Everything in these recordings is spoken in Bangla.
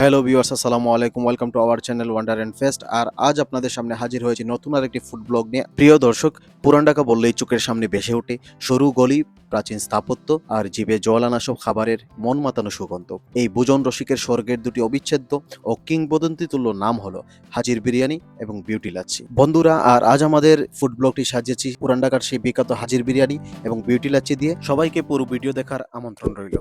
হ্যালো ভিউয়ার্স আসসালামু আলাইকুম welcome to our channel wonder and fest আর আজ আপনাদের সামনে হাজির হয়েছি নতুন আর একটি ফুড ব্লগ নিয়ে। প্রিয় দর্শক পুরান ঢাকা বললেই চোখের সামনে ভেসে ওঠে। সরু গলি, প্রাচীন স্থাপত্য আর জীবে জল আনা সব খাবারের মন মাতানো সুগন্ধ। এই বুজন রসিকের স্বর্গের দুটি অবিচ্ছেদ্য ও কিংবদন্তি তুল্য নাম হলো হাজির বিরিয়ানি এবং বিউটি লাচ্ছি। বন্ধুরা, আর আজ আমাদের ফুড ব্লগটি সাজিয়েছি পুরান ঢাকার সেই বিখ্যাত হাজির বিরিয়ানি এবং বিউটি লাচ্ছি দিয়ে। সবাইকে পুরো ভিডিও দেখার আমন্ত্রণ রইল।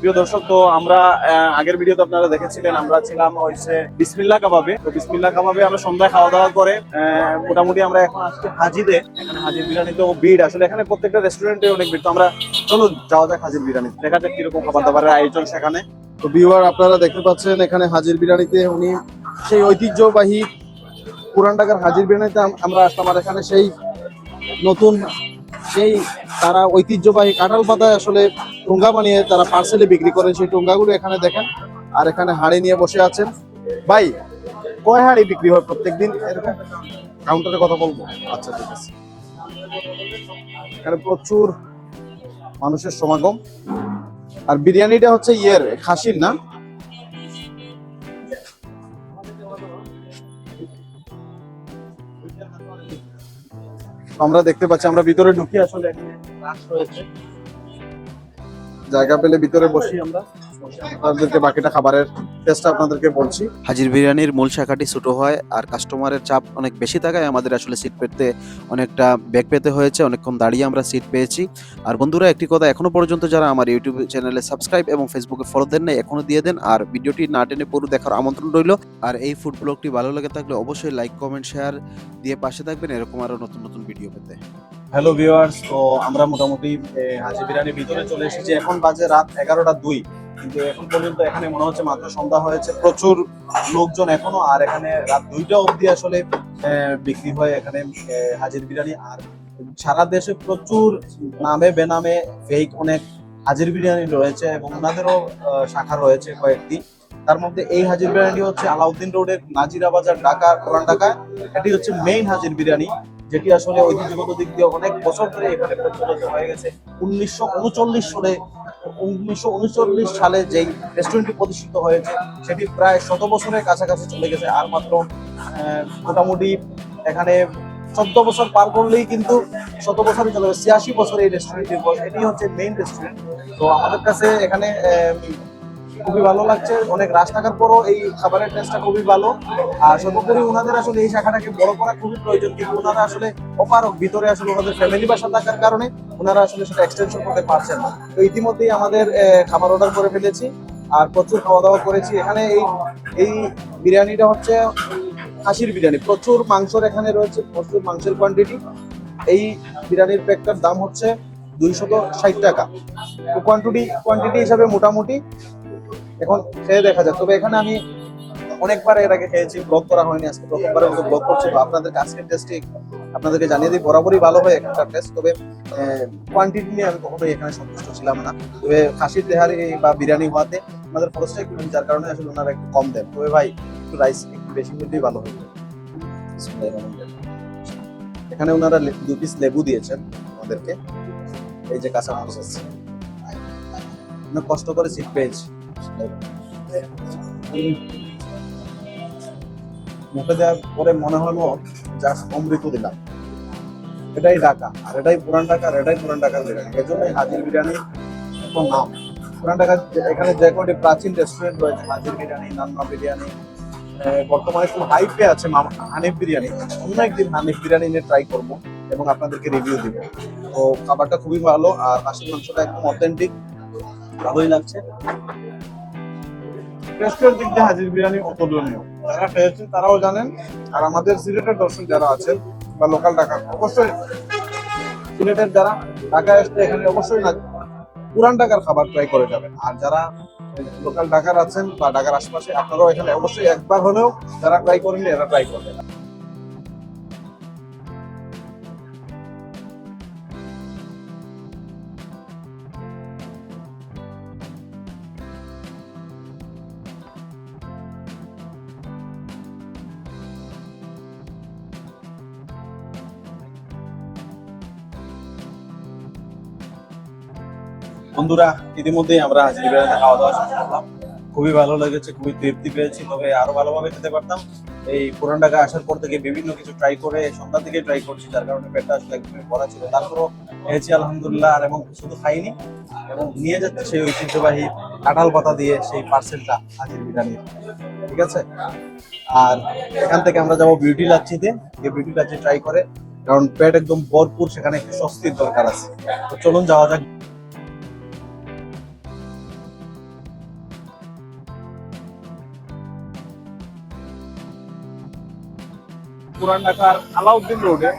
প্রিয় দর্শক, তো আমরা আগের ভিডিওতে আপনারা দেখেছিলেন, আমরা ছিলাম হচ্ছে বিসমিল্লা কাবাবে। তো বিসমিল্লা কাবাবে আমরা সন্ধ্যায় খাওয়া দাওয়া করে মোটামুটি আমরা এখন আসছি হাজিদে এখানে হাজির বিরিয়ানিতে ভিড়। আসলে এখানে প্রত্যেকটা রেস্টুরেন্টে অনেক ভিড়। তো আমরা চলুন যাওয়া যাক হাজির বিরিয়ানি দেখা যাক কীরকম খাবার দাবারের আয়োজন সেখানে। তো ভিউয়ার আপনারা দেখতে পাচ্ছেন, এখানে হাজির বিরিয়ানিতে উনি সেই ঐতিহ্যবাহী পুরান ঢাকার হাজির বিরিয়ানিতে আমরা আসলাম। আর এখানে সেই নতুন, সেই তারা ঐতিহ্যবাহী কাঁঠাল পাতায় আসলে টোঙ্গা বানিয়ে তারা পার্সেলে বিক্রি করেন। সেই টোঙ্গাগুলো এখানে দেখেন, আর এখানে হাড়ি নিয়ে বসে আছেন। ভাই, কয় হাড়ি বিক্রি হয় প্রত্যেকদিন? এরকম কাউন্টারে কথা বলব? আচ্ছা ঠিক আছে। এখানে প্রচুর মানুষের সমাগম। আর বিরিয়ানিটা হচ্ছে ইয়ের, খাসির না? আমরা দেখতে পাচ্ছি, আমরা ভিতরে ঢুকি আসলে। জায়গা পেলে ভিতরে বসি আমরা। আপনাদেরকে বাকিটা খাবারের টেস্ট আপনাদেরকে বলছি। হাজির বিরিয়ানির মূল শাখাটি ছোট হয় আর কাস্টমারের চাপ অনেক বেশি থাকায় আমাদের আসলে সিট পেতে অনেকটা ব্যাগ পেতে হয়েছে, অনেকক্ষণ দাঁড়িয়ে আমরা সিট পেয়েছি। আর বন্ধুরা, একটি কথা এখনও পর্যন্ত যারা আমার ইউটিউব চ্যানেলে সাবস্ক্রাইব এবং ফেসবুকে ফলো দেন নাই, এখনও দিয়ে দেন। আর ভিডিওটি না টেনে পুরো দেখার আমন্ত্রণ রইল। আর এই ফুড ব্লগটি ভালো লেগে থাকলে অবশ্যই লাইক কমেন্ট শেয়ার দিয়ে পাশে থাকবেন। এরকম আরও নতুন নতুন ভিডিও পেতে। হ্যালো ভিউয়ার্স তো আমরা মোটামুটি হাজি বিরিয়ানির ভিতরে চলে এসেছি। এখন বাজে রাত এগারোটা দুই। কিন্তু এখন পর্যন্ত এখানে মনে হচ্ছে মাত্র সন্ধ্যা হয়েছে। প্রচুর লোকজন এখনও, আর এখানে রাত দুইটা অবধি আসলে বিক্রি হয় এখানে হাজির বিরিয়ানি। আর সারা দেশে প্রচুর নামে বেনামে ফেক অনেক হাজির বিরিয়ানি রয়েছে এবং ওনাদেরও শাখা রয়েছে কয়েকটি। তার মধ্যে এই হাজির বিরিয়ানি হচ্ছে আলাউদ্দিন রোডের নাজিরা বাজার ঢাকা, পুরান ঢাকায় এটি হচ্ছে মেইন হাজির বিরিয়ানি। যেটি আসলে ঐতিহ্যগত দিক দিয়ে অনেক বছর ধরে এখানে প্রচলিত হয়ে গেছে। উনিশশো উনচল্লিশ সালে উনিশশো উনচল্লিশ সালে যেই রেস্টুরেন্টটি প্রতিষ্ঠিত হয়েছে, সেটি প্রায় শত বছরের কাছাকাছি চলে গেছে। আর মাত্র মোটামুটি এখানে চোদ্দ বছর পার করলেই কিন্তু শত বছরই চলে গেছে। ছিয়াশি বছর এই রেস্টুরেন্টটির বয়স এটি হচ্ছে মেইন রেস্টুরেন্ট তো আমাদের কাছে এখানে খুবই ভালো লাগছে। অনেক রাশ থাকার পরও এই খাবারের টেস্টটা খুবই ভালো। আর সর্বোপরি ওনাদের আসলে এই শাখাটাকে বড় করা খুবই প্রয়োজন, কিন্তু ওনারা আসলে অপারক ভিতরে আসলে ওনাদের ফ্যামিলি বাসা থাকার কারণে ওনারা আসলে সেটা এক্সটেনশন করতে পারছেন না। তো ইতিমধ্যেই আমাদের খাবার অর্ডার করে ফেলেছি আর প্রচুর খাওয়া দাওয়া করেছি। এখানে এই এই বিরিয়ানিটা হচ্ছে খাসির বিরিয়ানি। প্রচুর মাংসর এখানে রয়েছে, প্রচুর মাংসের কোয়ান্টিটি এই বিরিয়ানির প্যাকটার দাম হচ্ছে দুইশত ষাট টাকা। কোয়ান্টিটি কোয়ান্টিটি হিসাবে মোটামুটি এখন খেয়ে দেখা যাক। তবে এখানে আমি অনেকবার এর আগে খেয়েছি ব্লগ করা হয়নি আজকে প্রথমবার মতো করছি। তো আপনাদের আজকের টেস্টে আপনাদেরকে জানিয়ে দিই, বরাবরই ভালো হয় এখানকার টেস্ট তবে কোয়ান্টিটি নিয়ে আমি কখনোই এখানে সন্তুষ্ট ছিলাম না। তবে খাসির তেহারি বা বিরিয়ানি হওয়াতে আমাদের খরচটা একটু যার কারণে আসলে ওনারা একটু কম দেন। তবে ভাই, একটু রাইস একটু বেশি হলেই ভালো হবে এখানে ওনারা দু পিস লেবু দিয়েছেন আমাদেরকে। এই যে কাঁচা মরিচ আছে। অনেক কষ্ট করে সিট পেয়েছি। মুখে দেওয়ার পরে মনে হলো জাস্ট অমৃত দিলাম। এটাই ঢাকা, আর এটাই পুরান আর এটাই পুরান ঢাকার বিরিয়ানি। এই জন্যই হাজির বিরিয়ানি নাম। পুরান ঢাকার এখানে যে কটি প্রাচীন রেস্টুরেন্ট রয়েছে, হাজির বিরিয়ানি নান্না বিরিয়ানি বর্তমানে খুব হাইপে আছে হানিফ বিরিয়ানি। অন্য একদিন হানিফ বিরিয়ানি নিয়ে ট্রাই করব এবং আপনাদেরকে রিভিউ দিব। তো খাবারটা খুবই ভালো, আর খাসির মাংসটা একদম অথেন্টিক ভালোই লাগছে। টেস্টের দিক দিয়ে হাজির বিরিয়ানি অতুলনীয়। যারা খেয়েছেন তারাও জানেন, আর আমাদের সিলেটের দর্শক যারা আছেন বা লোকাল ঢাকা অবশ্যই সিলেটের যারা ঢাকা আসতে এখানে অবশ্যই না পুরান ঢাকার খাবার ট্রাই করে যাবেন। আর যারা লোকাল ঢাকার আছেন বা ঢাকার আশেপাশে, আপনারাও এখানে অবশ্যই একবার হলেও যারা ট্রাই করেন এরা ট্রাই করবেন। বন্ধুরা, ইতিমধ্যেই আমরা হাজির বিরিয়ানিতে খাওয়া দাওয়া শেষ করলাম। খুবই ভালো লেগেছে, খুবই তৃপ্তি পেয়েছি, তবে আরও ভালোভাবে খেতে পারতাম। এই পুরান ঢাকা আসার পর থেকে বিভিন্ন কিছু ট্রাই করে সন্ধ্যা থেকে ট্রাই করছি, যার কারণে পেটটা আসলে একদমই ভরা ছিল। তারপরও খেয়েছি, আলহামদুলিল্লাহ, আর এবং শুধু খাইনি। এবং নিয়ে যাচ্ছে সেই ঐতিহ্যবাহী কাঁঠাল পাতা দিয়ে সেই পার্সেলটা হাজির বিরিয়ানি। ঠিক আছে? আর এখান থেকে আমরা যাব বিউটি লাচ্ছিতে। এই বিউটি লাচ্ছি ট্রাই করে, কারণ পেট একদম ভরপুর, সেখানে একটু স্বস্তির দরকার আছে। তো চলুন, যাওয়া যাক। পুরান ঢাকার আলাউদ্দিন রোডে,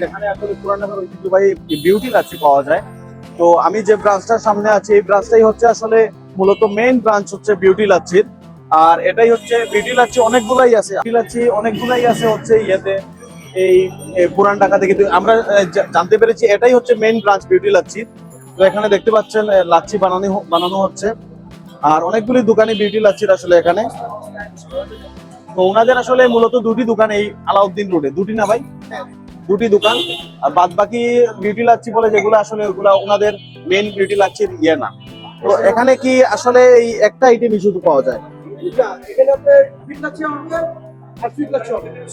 যেখানে আসলে পুরান ঢাকার ঐতিহ্যবাহী বিউটি লাচ্ছি পাওয়া যায়। তো আমি যে ব্রাঞ্চটার সামনে আছি, এই ব্রাঞ্চটাই হচ্ছে আসলে মূলত মেইন ব্রাঞ্চ হচ্ছে বিউটি লাচ্ছির আর এটাই হচ্ছে বিউটি লাচ্ছি অনেকগুলাই আছে। বিউটি লাচ্ছি অনেকগুলাই আছে হচ্ছে ইয়েতে, এই পুরান ঢাকা থেকে। তো আমরা জানতে পেরেছি এটাই হচ্ছে মেইন ব্রাঞ্চ বিউটি লাচ্ছি তো এখানে দেখতে পাচ্ছেন লাচ্ছি বানানো বানানো হচ্ছে। আর অনেকগুলি দোকানে বিউটি লাচ্ছির আসলে এখানে। তো ওনাদের আসলে মূলত দুটি দোকান এই আলাউদ্দিন রোডে। দুটি না ভাই? দুটি দোকান। আর বাদ বাকি বিউটি লাচ্ছি বলে যেগুলো আসলে ওগুলা ওনাদের মেইন বিউটি লাচ্ছির ইয়ে না। তো এখানে কি আসলে এই একটা আইটেমই শুধু পাওয়া যায়?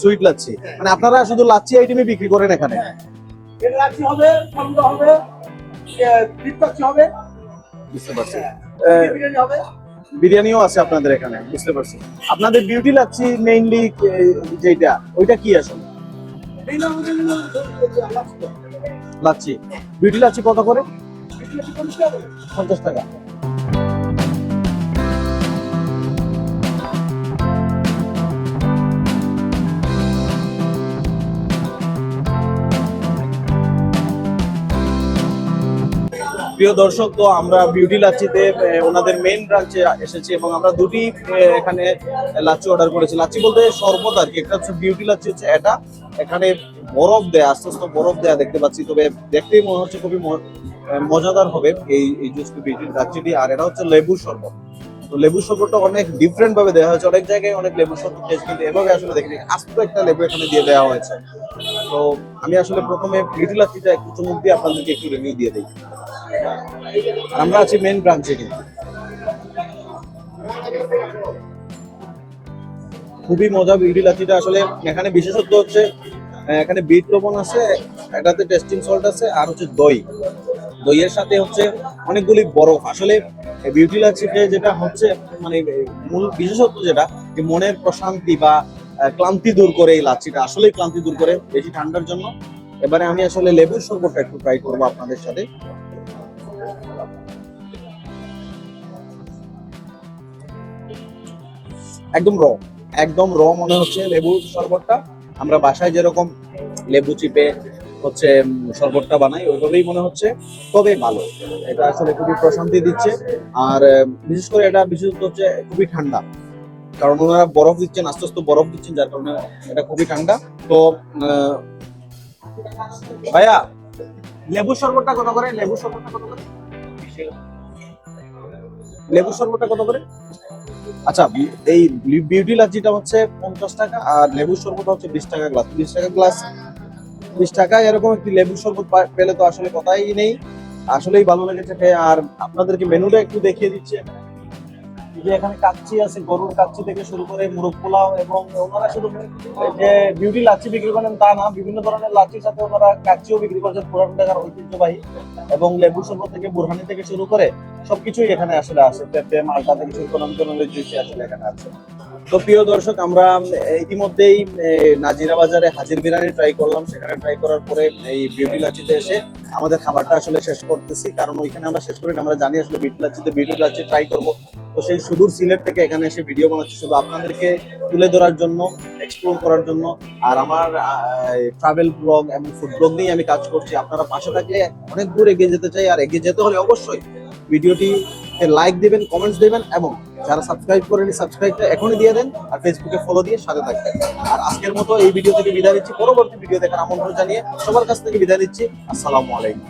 সুইট লাচ্ছি মানে আপনারা শুধু লাচ্ছি আইটেমই বিক্রি করেন এখানে? হবে হবে হবে। বিরিয়ানিও আছে আপনাদের এখানে, বুঝতে পারছি আপনাদের বিউটি লাচ্ছি মেইনলি যেটা ওইটা কি আসলে? লাচ্ছি বিউটি লাচ্ছি কত করে? পঞ্চাশ টাকা। প্রিয় দর্শক, তো আমরা বিউটি লাচ্ছিতে ওনাদের মেইন ব্রাঞ্চে এসেছি এবং আমরা দুটি এখানে লাচ্ছি অর্ডার করেছি। লাচ্ছি বলতে শরবত আর কি, একটা হচ্ছে বিউটি লাচ্ছি, হচ্ছে এটা। এখানে বরফ দেয়া আস্তে আস্তে বরফ দেয়া দেখতে পাচ্ছি। তবে দেখতেই মনে হচ্ছে খুবই মজাদার হবে এই এই জুসটি বিউটি লাচ্ছিটি। আর এটা হচ্ছে লেবুর শরবত। তো লেবুর শরবতটা অনেক ডিফারেন্ট ভাবে দেওয়া হয়েছে। অনেক জায়গায় অনেক লেবুর শরবত খেয়েছি, কিন্তু এভাবে আসলে দেখিনি। আস্ত একটা লেবু এখানে দিয়ে দেওয়া হয়েছে। তো আমি আসলে প্রথমে বিউটি লাচ্ছিটা একটু চুমুক দিয়ে আপনাদেরকে একটু রিভিউ দিয়ে দিই আমরা আছি মেন ব্রাঞ্চে কিন্তু খুবই মজা, বিউটি লাচিটা আসলে এখানে বিশেষত্ব হচ্ছে এখানে বিট লবণ আছে এটাতে টেস্টিং সল্ট আছে, আর হচ্ছে দই। দইয়ের সাথে হচ্ছে অনেকগুলি বরফ। আসলে বিউটি লাচ্ছিতে যেটা হচ্ছে মানে মূল বিশেষত্ব যেটা, যে মনের প্রশান্তি বা ক্লান্তি দূর করে এই লাচ্ছিটা আসলেই ক্লান্তি দূর করে, বেশি ঠান্ডার জন্য। এবারে আমি আসলে লেবুর শরবতটা একটু ট্রাই করব আপনাদের সাথে। একদম র একদম র মনে হচ্ছে লেবুর শরবতটা। আমরা বাসায় যেরকম লেবু চিপে হচ্ছে শরবতটা বানাই, ওইভাবেই মনে হচ্ছে, তবে ভালো। এটা আসলে খুবই প্রশান্তি দিচ্ছে। আর বিশেষ করে এটা বিশেষত হচ্ছে খুবই ঠান্ডা। কারণ ওনারা বরফ দিচ্ছেন আস্তে আস্তে বরফ দিচ্ছেন, যার কারণে এটা খুবই ঠান্ডা। তো ভাইয়া লেবুর শরবতটা কত করে? লেবুর শরবতটা কত করে? লেবুর শরবতটা কত করে? আচ্ছা এই বিউটি লাচিটা হচ্ছে পঞ্চাশ টাকা আর লেবুর শরবত হচ্ছে বিশ টাকা গ্লাস বিশ টাকা গ্লাস বিশ টাকা, এরকম একটি লেবুর শরবত পেলে তো আসলে কথাই নেই। আসলেই ভালো লেগেছে আর আপনাদেরকে মেনুটা একটু দেখিয়ে দিচ্ছে। যে এখানে কাচ্চি আছে, গরুর কাচ্চি থেকে শুরু করে মুরগ পোলাও এবং ওনারা শুধু যে বিউটি লাচ্ছি বিক্রি করেন তা না, বিভিন্ন ধরনের লাচ্ছির সাথে ওনারা কাচ্চিও বিক্রি করছেন, পুরান ঢাকার ঐতিহ্যবাহী এবং লেবু শরবত থেকে বুরহানি থেকে শুরু করে সবকিছুই এখানে আসলে আছে, পেঁপে, মালটা থেকে শুরু করে আসলে এখানে আছে। তো প্রিয় দর্শক, আমরা ইতিমধ্যেই নাজিরা বাজারে হাজির বিরিয়ানি ট্রাই করলাম, সেখানে ট্রাই করার পরে এই বিউটি লাচ্ছিতে এসে আমাদের খাবারটা আসলে শেষ করতেছি, কারণ ওইখানে আমরা শেষ করি আমরা জানি আসলে বিউটি লাচ্ছিতে বিউটি লাচ্ছি ট্রাই করব। তো সেই সুদূর সিলেট থেকে এখানে এসে ভিডিও বানাচ্ছি শুধু আপনাদেরকে তুলে ধরার জন্য এক্সপ্লোর করার জন্য। আর আমার ট্রাভেল ব্লগ এবং ফুড ব্লগ নিয়ে আমি কাজ করছি। আপনারা পাশে থাকলে অনেক দূর এগিয়ে যেতে চাই, আর এগিয়ে যেতে হলে অবশ্যই ভিডিওটি লাইক দেবেন কমেন্টস দেবেন এবং যারা সাবস্ক্রাইব করেনি সাবস্ক্রাইবটা এখনই দিয়ে দেন আর ফেসবুকে ফলো দিয়ে সাথে থাকবেন। আর আজকের মতো এই ভিডিও থেকে বিদায় নিচ্ছি। পরবর্তী ভিডিও দেখার আমন্ত্রণ জানিয়ে সবার কাছ থেকে বিদায় নিচ্ছি। আসসালামু আলাইকুম।